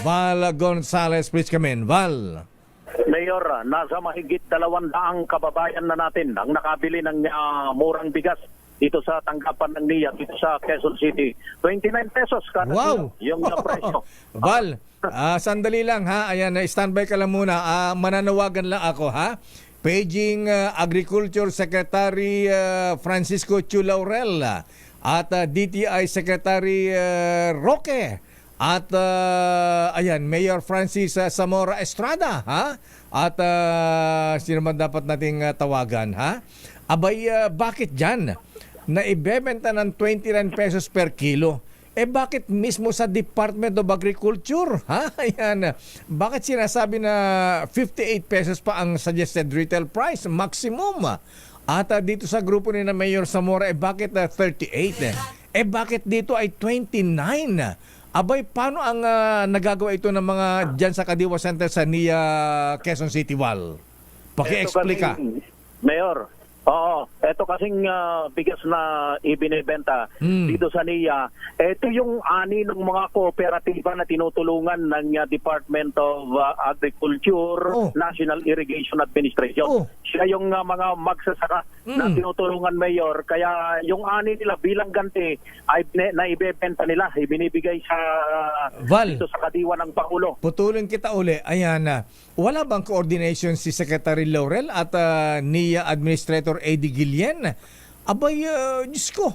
Val Gonzalez. Please come in. Val. Mayor, nasa mahigit dalawang daang kababayan na natin ang nakabili ng ah, murang bigas dito sa tanggapan ng NIA dito sa Quezon City. 29 pesos kada Wow! kilo yung ah, presyo. Val, ah, sandali lang ha. Ayan, standby ka lang muna. Ah, mananawagan lang ako ha. Paging ah, Agriculture Secretary ah, Francisco Chulaurel at ah, DTI Secretary ah, Roque at ah, ayan Mayor Francis ah, Zamora Estrada ha at ah, sino man dapat nating ah, tawagan ha abay ah, bakit diyan na ibebenta ng 29 pesos per kilo eh bakit mismo sa Department of Agriculture? Ha? Ayan. Bakit sinasabi na 58 pesos pa ang suggested retail price? Maximum. At ah, dito sa grupo ni na Mayor Zamora, eh bakit ah, 38? Eh? eh bakit dito ay 29? Abay, paano ang ah, nagagawa ito ng mga dyan sa Kadiwa Center sa NIA Quezon City Wall? Kasing- Mayor, oo, ito kasing ah, bigas na ibinebenta Hmm. dito sa NIA, ito yung ani ng mga kooperatiba na tinutulungan ng ah, Department of ah, Agriculture, Oh. National Irrigation Administration. Oh. Siya yung ah, mga magsasaka na Hmm. tinutulungan mayor, kaya yung ani nila bilang ganti ay bine- na ibebenta nila, ibinibigay sa Val. dito sa kadiwa ng Pangulo. Putulin kita uli. Ayan na. Wala bang coordination si Secretary Laurel at ah, NIA Administrator Eddie Guillen? Abay, uh, Diyos ko.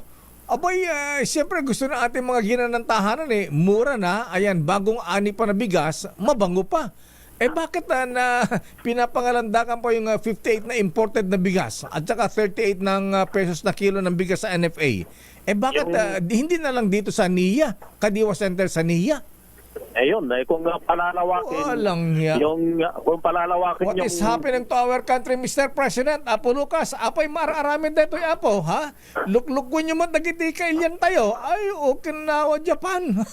Abay, ah, siyempre gusto na ating mga ginanantahanan eh. Mura na. Ayan, bagong ani pa na bigas, mabango pa. Eh bakit na, na pinapangalandakan pa yung ah, 58 na imported na bigas at saka 38 ng ah, pesos na kilo ng bigas sa NFA? Eh bakit Yung- ah, di- hindi na lang dito sa NIA, Kadiwa Center sa NIA? Ayun, eh, kung uh, palalawakin, Walang hiya. yung, uh, kung palalawakin What yung... is happening to our country, Mr. President? Apo Lucas, apay mararamin dito apo, ha? Lukluk nyo mo dagiti kailyan tayo. Ay, Okinawa, Japan.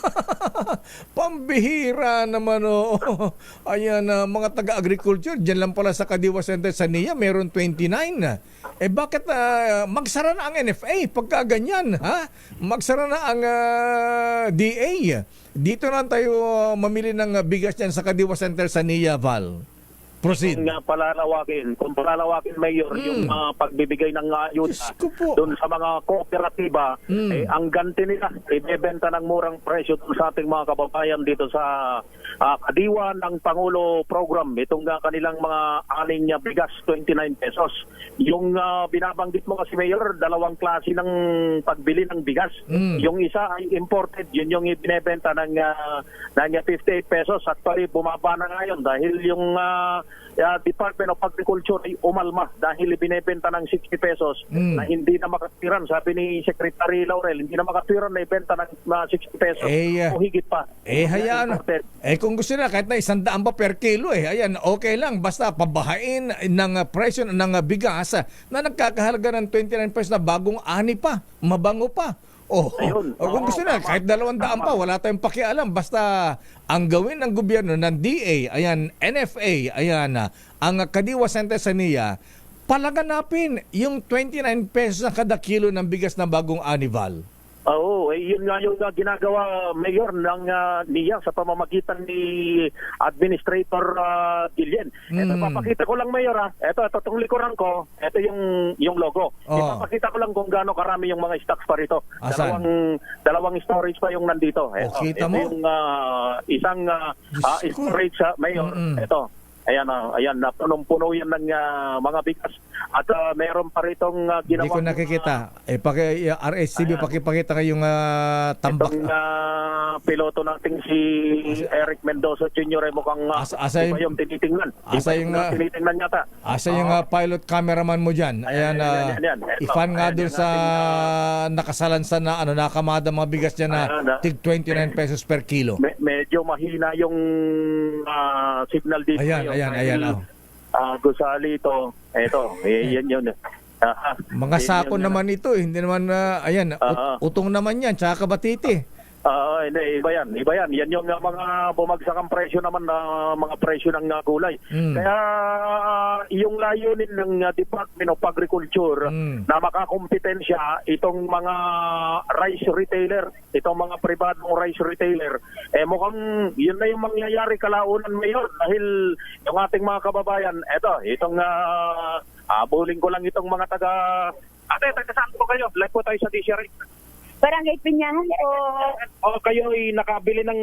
Pambihira naman, oh. Ayan, ah, mga taga-agriculture, dyan lang pala sa Kadiwa Center sa NIA, meron 29. Eh bakit ah, magsara na ang NFA pagka ganyan, ha? Magsara na ang ah, DA. Dito na tayo mamili ng bigas dyan sa Kadiwa Center sa NIA, Val. Proceed. Kung uh, palalawakin, kung palalawakin, Mayor, yung uh, pagbibigay ng uh, ayuda po. doon sa mga kooperatiba, Mm. eh, ang ganti nila, ibebenta ng murang presyo sa ating mga kababayan dito sa uh, Kadiwa ng Pangulo Program. Itong uh, kanilang mga aling uh, bigas, 29 pesos. Yung uh, binabanggit mo kasi, Mayor, dalawang klase ng pagbili ng bigas. Mm. Yung isa ay imported, yun yung ibinebenta ng, uh, ng uh, 58 pesos. Actually, bumaba na ngayon dahil yung uh, uh, Department of Agriculture ay umalma dahil ibinebenta ng 60 pesos Mm. na hindi na makatwiran. Sabi ni Secretary Laurel, hindi na makatwiran na ibenta ng uh, 60 pesos Eh, uh, o higit pa. Eh, hayaan. Eh, kung gusto nila, kahit na isang daan pa per kilo, eh, ayan, okay lang. Basta pabahain ng uh, presyo ng uh, bigas na nagkakahalaga ng 29 pesos na bagong ani pa, mabango pa. Oh, Ayun. o kung gusto tama. kahit dalawang daan pa, wala tayong pakialam. Basta ang gawin ng gobyerno, ng DA, ayan, NFA, ayan, ang Kadiwa Center sa NIA, palaganapin yung 29 pesos na kada kilo ng bigas na bagong anival. Oo, eh, yun nga yung uh, ginagawa mayor ng uh, niya sa pamamagitan ni Administrator uh, Gillian. Ito, Mm. papakita ko lang mayor ha. Ito, ito itong likuran ko. Ito yung yung logo. Oh. Ipapakita ko lang kung gaano karami yung mga stocks pa rito. Asan? Dalawang dalawang storage pa yung nandito. Ito, Oh, kita ito mo? yung uh, isang uh, uh, storage sa mayor. Mm-mm. Ito. Ayan, uh, ayan, na punong-puno yan ng uh, mga bigas. At uh, meron pa ritong uh, Hindi ginawa ko nakikita. Eh, paki, uh, RSCB, pakipakita kayong uh, tambak. Itong ah, piloto nating si Eric Mendoza Jr. ay mukhang uh, Asa- asa yung- yung tinitingnan. asa yung, ah, tinitingnan yata. Asa yung uh, pilot cameraman mo dyan? Ayan, Ayan, uh, ayan, ayan. Ito, ifan nga ayan yung sa ating, nakasalansan na ano, nakamada mga bigas dyan na Ayan, tig 29 pesos per kilo. Me- medyo mahina yung ah, signal dito. Ayan, ngayon ayan, ayan, oh. ah, gusali ito. Ito, eh, yan yun. Ah, Mga yan sapon yun, naman ito, eh. hindi naman, uh, ayan, Aha. utong naman yan, tsaka kabatiti. Ah, hindi, iba yan. Iba yan. Yan yung uh, mga bumagsak ang presyo naman na mga presyo ng uh, gulay. Mm. Kaya uh, yung layunin ng uh, Department of Agriculture Mm. na makakompetensya itong mga rice retailer, itong mga pribadong rice retailer, eh mukhang yun na yung mangyayari kalaunan ngayon dahil yung ating mga kababayan, eto, itong uh, abuling ko lang itong mga taga Ate, taga saan po kayo? Live po tayo sa DCRA. Barangay Pinyahan po. O kayo ay nakabili ng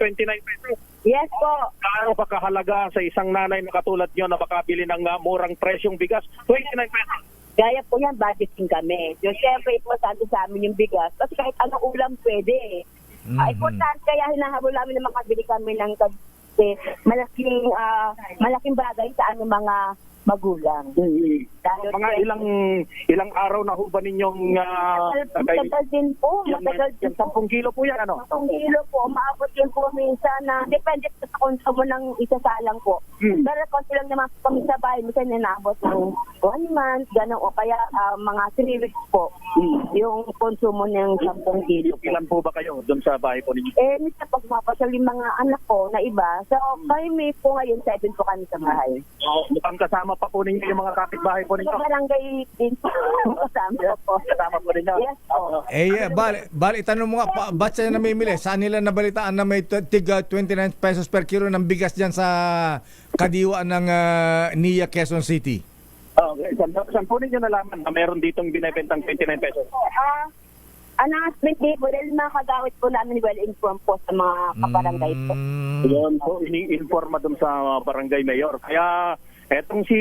29 pesos. Yes po. Gaano pa kahalaga sa isang nanay na katulad nyo na makabili ng uh, murang presyong bigas? 29 pesos. Gaya po yan, budgeting kami. So, syempre, importante sa amin yung bigas. Kasi kahit anong ulam pwede. Mhm. Ah, importante, kaya hinahabol namin na makabili kami ng kasi malaking, ah, malaking bagay sa aming mga magulang. Dahil Mga ilang ilang araw na ho ba ninyong uh, Matagal, matagal din po. yung, Matagal din yung 10 kilo po yan ano? Kung kilo po, maabot din po minsan na depende po sa konsumo ng isasalang po. Hmm. Pero konti lang naman po kami sa bahay, minsan nanaabot ng one month, gano'n o kaya ah, mga three weeks po yung konsumo ng 10 kilo. po. Ilan po ba kayo doon sa bahay po ninyo? Eh, minsan pag mapasal yung mga anak ko na iba, so kami may po ngayon, seven po kami sa bahay. O, mukhang kasama pa po ninyo yung mga kapitbahay po Sa ninyo. barangay din po, kasama po. Kasama po ninyo. Yes po. Eh, yeah, bali, bali, itanong mo nga, pa, ba't sila namimili? Saan nila nabalitaan na may t- tig ah, 29 pesos per kilo ng bigas dyan sa kadiwa ng ah, NIA Quezon City? Okay. Saan, saan po ninyo nalaman na meron ditong binibentang 29 pesos? Ah, announcement day po dahil mga kagawit po namin well informed po sa mga kabarangay po. Mm. Yun po, ini-informa dun sa barangay mayor. Kaya etong si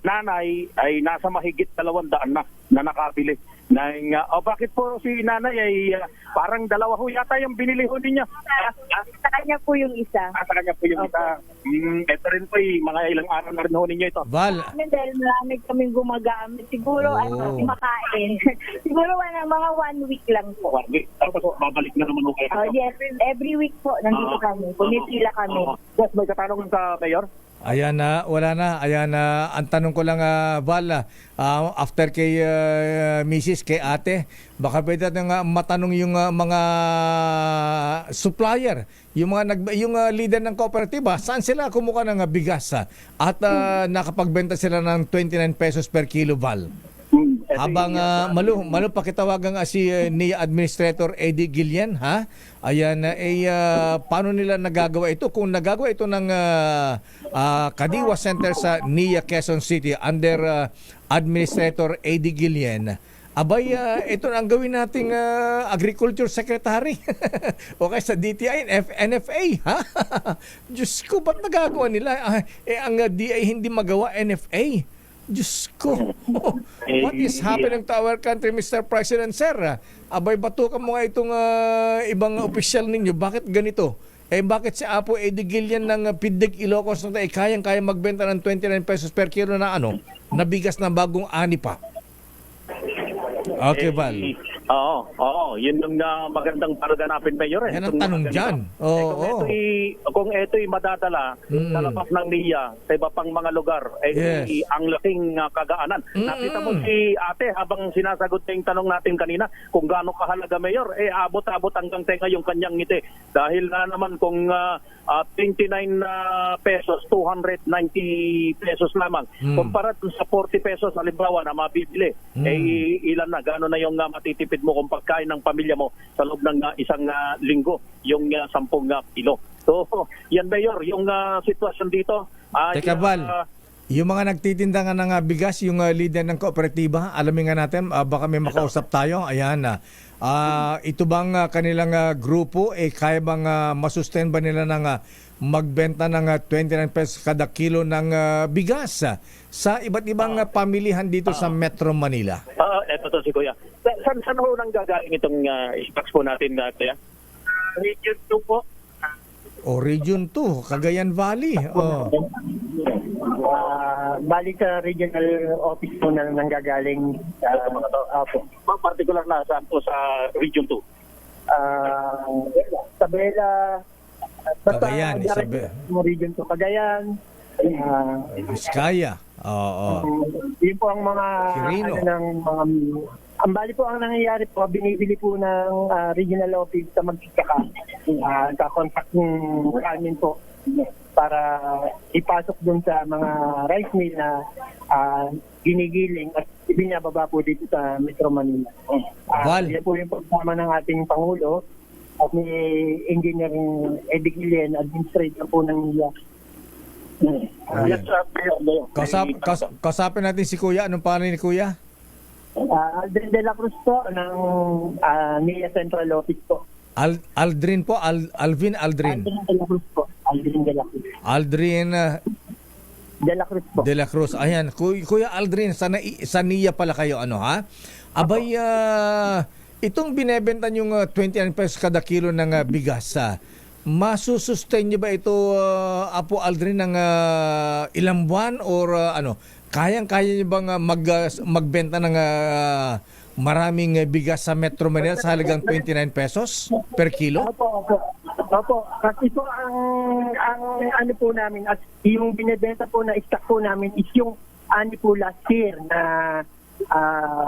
nanay ay nasa mahigit dalawang daan na na nakabili. Nang, uh, oh, bakit po si nanay ay uh, parang dalawa ho yata yung binili ho ninyo? Ah, ah, Sa kanya po yung isa. ah, sa kanya po yung isa. Mm, ito rin po, eh, mga ilang araw na rin ho ninyo ito. Val, Amin dahil marami kaming gumagamit. Siguro Oo. ano, makain. Siguro wala, mga one week lang po. Wagi, tapos oh, babalik na naman ho kayo. Oh, yes, every week po nandito Ah. kami. Pumipila kami. Oo. Yes, may katanungan ka, Mayor? Ayan na, wala na. Ayan na, ang tanong ko lang, ah, Val, ah, after kay ah, Mrs., kay ate, baka pwede natin nga matanong yung ah, mga supplier, yung mga nag, yung ah, leader ng kooperatiba, saan sila kumuha ng ah, bigas? ah? At ah, nakapagbenta sila ng 29 pesos per kilo, Val. Habang uh, malu, malu pakitawagan nga si uh, NIA Administrator Eddie Gillian, ha? Ayan, uh, eh, uh, paano nila nagagawa ito? Kung nagagawa ito ng uh, uh, Kadiwa Center sa NIA Quezon City under uh, Administrator Eddie Gillian, abay, uh, ito na ang gawin nating uh, Agriculture Secretary. okay, sa DTI, F- NFA, ha? Diyos ko, ba't nagagawa nila? Ah, eh, ang uh, DI hindi magawa, NFA. Diyos ko. What is happening to our country, Mr. President, sir? Abay, batukan mo nga itong ah, ibang opisyal ninyo. Bakit ganito? Eh, bakit si Apo Eddie Gillian ng uh, Pidig Ilocos na eh, kayang-kaya magbenta ng 29 pesos per kilo na ano? Na bigas na bagong ani pa. Okay, Val. Eh, Oo, oo. Yun yung uh, magandang paraganapin, Mayor. Eh. Yan ang Itong tanong ganito. dyan. Eh, Oo, kung, oo. ito'y, kung ito'y madadala Mm. sa labas ng NIA sa iba pang mga lugar, eh, Yes. eh, ang laking uh, kagaanan. Nakita mo si ate habang sinasagot niya yung tanong natin kanina kung gaano kahalaga, Mayor, eh abot-abot hanggang tenga yung kanyang ngiti. Dahil na naman kung uh, uh, 29 uh, pesos, 290 pesos lamang. Mm. Kumpara dun sa 40 pesos, halimbawa na mabibili, Mm. eh ilan na, gano'n na yung uh, matitipid mo kung pagkain ng pamilya mo sa loob ng uh, isang uh, linggo, yung uh, 10 uh, kilo. So, yan Mayor, yung uh, sitwasyon dito. ay, Teka, Val. uh, Yung mga nagtitinda nga ng ah, bigas, yung ah, leader ng kooperatiba, alamin nga natin, ah, baka may makausap tayo. Ayan na. Ah, ito bang ah, kanilang ah, grupo, eh, kaya bang ah, masustain ba nila ng ah, magbenta ng ah, 29 pesos kada kilo ng ah, bigas ah, sa iba't ibang ah, pamilihan dito sa Metro Manila? Ah, eto to si Kuya. Sa- Saan, saan ho nang gagaling itong uh, stocks po natin, uh, Kuya? Region 2 po. O Region 2, Cagayan Valley. Oh. Ah, bali sa regional office po na nanggagaling sa Apo. Ma- Particular na saan po sa Region 2? Ah, Isabela, basta Cagayan, Isabela. region to Cagayan. Ah, Vizcaya. Oo. yun po ang mga Quirino. ano ng mga ang bali po ang nangyayari po, binibili po ng ah, regional office sa magsasaka. Uh, kakontak ng amin po para ipasok dun sa mga rice mill na ah, ginigiling at ibinababa po dito sa Metro Manila. Uh. Yan po yung programa ng ating Pangulo at ni Engineering Eddie Gillian, administrator po ng NIA. Ayan. Kausap, kaus- kausapin natin si Kuya. Anong pangalan ni Kuya? Uh, Aldrin de la Cruz po ng ah, NIA Central Office po. Al Aldrin po, Al Alvin Aldrin. Aldrin de la Cruz po. Aldrin de la Cruz. Aldrin uh, De la Cruz po. De La Cruz. Ayan, Kuy- Kuya Aldrin, sa, nai- sa NIA pala kayo, ano ha? Abay, ah, itong binebenta yung 29 pesos kada kilo ng ah, bigas, ah, masusustain niyo ba ito, ah, Apo Aldrin, ng ah, ilang buwan or ah, ano? Kayang-kaya niyo bang ah, mag, ah, magbenta ng ah, maraming ah, bigas sa Metro Manila sa halagang 29 pesos per kilo? Opo, opo. Opo, kasi po ang, ang ano po namin, at yung binibenta po na stock po namin is yung ano po last year na ah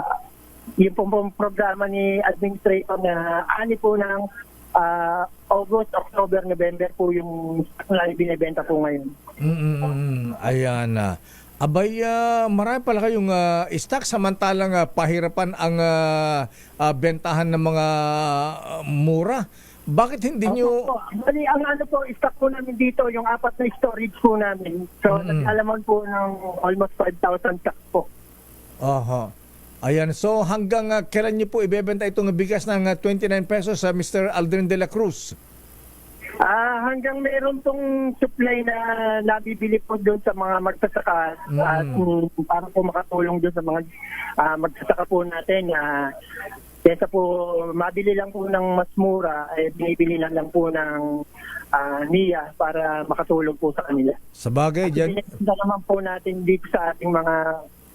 yung po pong programa ni administrator na ani po ng ah, August, October, November po yung stock na binibenta po ngayon. Mm, ayan na. Abay, ah, marami pala kayong ah, stock samantalang ah, pahirapan ang ah, ah, bentahan ng mga ah, mura. Bakit hindi nyo... Opo, Bali, ang ano po, stock po namin dito, yung apat na storage po namin. So, Mm. nag-alaman po ng almost 5,000 stocks po. Aha. Ayan, so hanggang ah, kailan nyo po ibebenta itong bigas ng ah, 29 pesos sa Mr. Aldrin de la Cruz? Ah, hanggang meron tong supply na nabibili po doon sa mga magsasaka Mm. at mm, para po makatulong doon sa mga ah, magsasaka po natin na kesa po mabili lang po ng mas mura eh binibili lang lang po ng ah, NIA para makatulong po sa kanila. Sa bagay, Binigyan naman po natin dito sa ating mga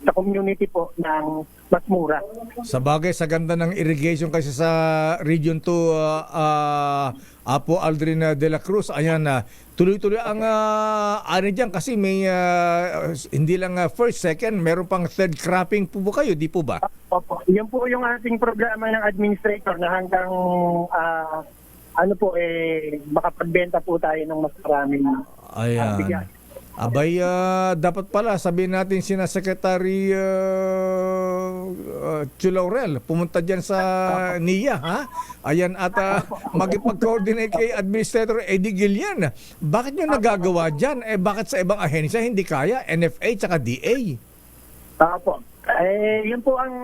sa community po ng mas mura. Sa bagay, sa ganda ng irrigation kasi sa Region 2, ah, ah, Apo Aldrin ah, de la Cruz, ayan na, tuloy-tuloy ang uh, ano dyan kasi may ah, hindi lang ah, first, second, meron pang third cropping po ba kayo, di po ba? Opo. Yan po yung ating programa ng administrator na hanggang ah, ano po eh makapagbenta po tayo ng mas maraming ah, bigas. Abay, ah, dapat pala sabihin natin sina Secretary uh, uh, Chulaurel, pumunta dyan sa NIA, ha? Ayan, at ah, magipag-coordinate kay Administrator Eddie Gillian. Bakit nyo nagagawa dyan? Eh, bakit sa ibang ahensya hindi kaya? NFA tsaka DA? Opo. Eh, yun po ang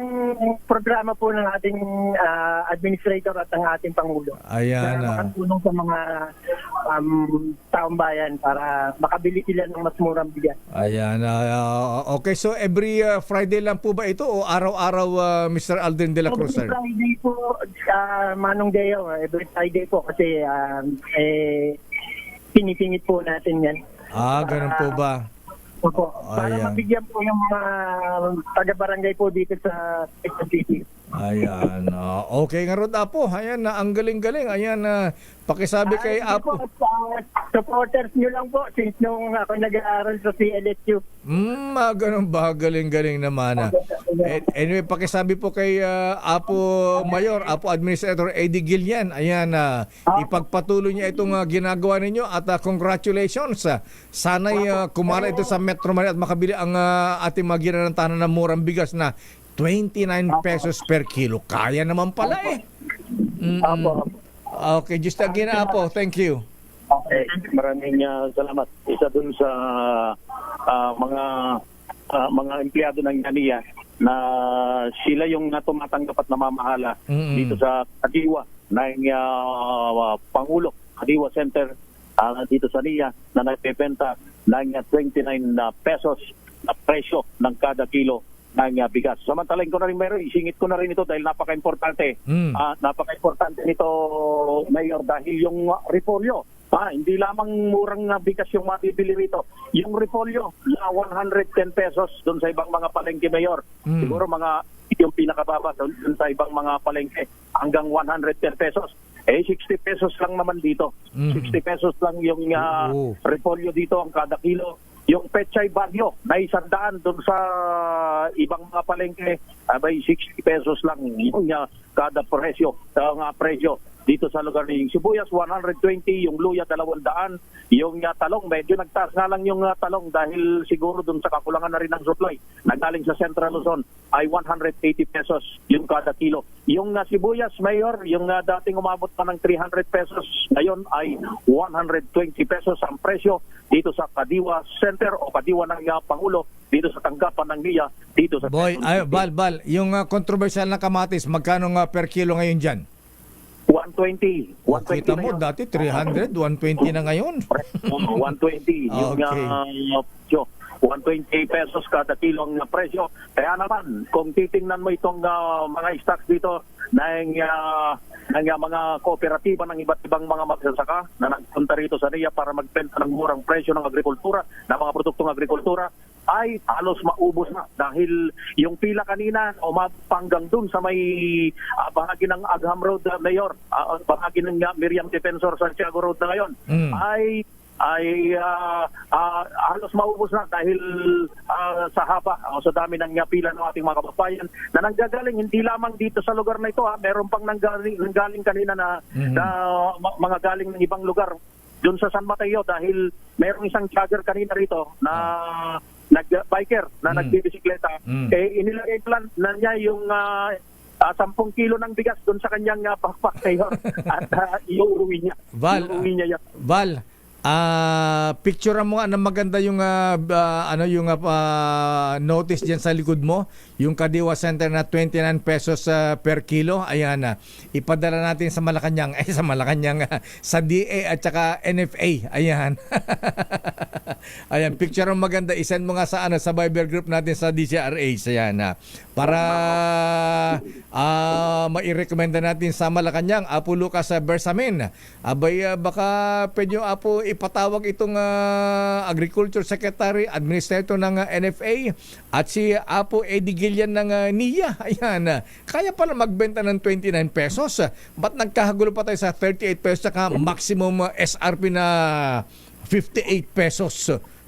programa po ng ating ah, administrator at ang ating Pangulo. Ayan, Na ah. makatulong sa mga um, taong bayan para makabili sila ng mas murang bigas. Ayan. ah, okay, so every ah, Friday lang po ba ito o araw-araw ah, Mr. Aldrin de la Cruz, Every? Friday po, ah, Manong Deo, every Friday po kasi um, eh, sinisingit po natin yan. Ah, ganun po ba? Opo. Para Ayan. mabigyan po yung mga taga-barangay po dito sa Quezon City. Ayan. ah, okay nga Rod Apo. Ayan na, ang galing-galing. Ayan na, pakisabi kay Ah, Apo. sige po, ah, supporters nyo lang po since nung ako nag-aaral sa CLSU. Hmm, ah, ganun ba? Galing-galing naman. Ah. Eh, Anyway, pakisabi po kay ah, Apo Mayor, Apo Administrator Eddie Gillian. Ayan, na ipagpatuloy niya itong ah, ginagawa ninyo at ah, congratulations. Sana'y ah, kumara ito sa Metro Manila at makabili ang ah, ating mga ginanantanan ng murang bigas na 29 pesos per kilo. Kaya naman pala eh. Opo. Okay, just again, Apo. Thank you. Okay, maraming ah, salamat. Isa dun sa ah, mga ah, mga empleyado ng NIA na sila yung natumatanggap at namamahala Mm-mm. dito sa Kadiwa ng ah, Pangulo, Kadiwa Center ah, dito sa NIA na nagpepenta ng ah, 29 na pesos na presyo ng kada kilo ng ah, bigas. Samantalain ko na rin meron, isingit ko na rin ito dahil napaka-importante. Mm. Ah, napaka-importante nito, Mayor, dahil yung uh, repolyo, ah, hindi lamang murang uh, bigas yung mabibili rito. Yung repolyo, na 110 pesos doon sa ibang mga palengke, Mayor. Mm. Siguro mga yung pinakababa doon sa ibang mga palengke hanggang 110 pesos. Eh, 60 pesos lang naman dito. Mm. 60 pesos lang yung uh, Oo. repolyo dito ang kada kilo. Yung Pechay Bagyo na isandaan doon sa ibang mga palengke, abay 60 pesos lang. Yung uh, kada presyo, ang uh, presyo dito sa lugar ni Sibuyas 120, yung luya 200, yung uh, talong medyo nagtaas nga lang yung uh, talong dahil siguro doon sa kakulangan na rin ng supply. Nagaling sa Central Luzon ay 180 pesos yung kada kilo. Yung uh, sibuyas mayor, yung uh, dating umabot pa ng 300 pesos, ngayon ay 120 pesos ang presyo dito sa Kadiwa Center o Kadiwa ng uh, Pangulo dito sa tanggapan ng NIA dito sa Boy, ay. Bal, Bal, yung uh, controversial na kamatis, magkano nga per kilo ngayon dyan? 120. 120 Kita na mo, dati 300, 120 na ngayon. Oo, 120 yung Okay. uh, presyo. 120 pesos kada kilo ang presyo. Kaya naman, kung titingnan mo itong uh, mga stocks dito ng, uh, ng uh, mga kooperatiba ng iba't ibang mga magsasaka na nagpunta rito sa NIA para magbenta ng murang presyo ng agrikultura, ng mga produktong agrikultura, ay halos maubos na dahil yung pila kanina umapanggang dun sa may ah, bahagi ng Agham Road uh, Mayor, ah, bahagi ng uh, Miriam Defensor Santiago Road na ngayon Mm. ay ay ah, ah, halos maubos na dahil ah, sa haba o sa dami ng uh, pila ng ating mga kababayan na nanggagaling hindi lamang dito sa lugar na ito ha, meron pang nanggaling, nanggaling kanina na, Mhm. na mga galing ng ibang lugar doon sa San Mateo dahil merong isang jogger kanina rito na nag-biker na Mm. nagbibisikleta Mm. eh inilagay plan na niya yung ah, ah, 10 kilo ng bigas doon sa kanyang uh, backpack ngayon at uh, iuwi niya. Val, iuwi niya yan. Val, ah picture mo nga na maganda yung ah, ah, ano yung ah, notice diyan sa likod mo, yung Kadiwa Center na 29 pesos ah, per kilo. Ayan na. ipadala natin sa Malacanang, eh sa Malacanang ah, sa DA at saka NFA. Ayan. Ayan, picture mo maganda. Isend mo nga sa ano sa Viber group natin sa DCRH. Ayan na. Para ah mairekomenda natin sa Malacanang, Apo Lucas Bersamin. Abay ah, baka pwede yung Apo ipatawag itong ah, Agriculture Secretary, Administrator ng ah, NFA at si Apo Eddie Gillian ng ah, NIA. Ayan. ah. Kaya pala magbenta ng 29 pesos. Ba't nagkahagulo pa tayo sa 38 pesos saka maximum ah, SRP na 58 pesos.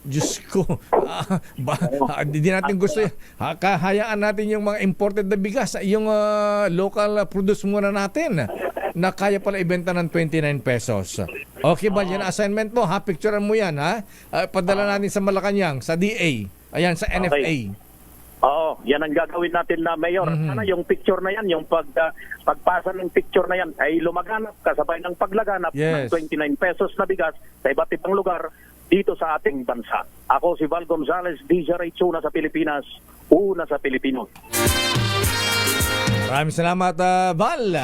Diyos ko. Ah, ba, ah, hindi natin gusto. Ha, kahayaan natin yung mga imported na bigas, yung ah, local produce muna natin na kaya pala ibenta ng 29 pesos. Okay ba yan assignment mo? Ha, picturean mo yan ha. Ah, padala natin sa Malacanang, sa DA. Ayan sa NFA. Oo, yan ang gagawin natin na mayor. Mhm. Sana yung picture na yan, yung pag, ah, pagpasa ng picture na yan ay lumaganap kasabay ng paglaganap Yes. ng 29 pesos na bigas sa iba't ibang lugar dito sa ating bansa. Ako si Val Gonzales, DJRH una sa Pilipinas, una sa Pilipino. Maraming salamat, ah, Val.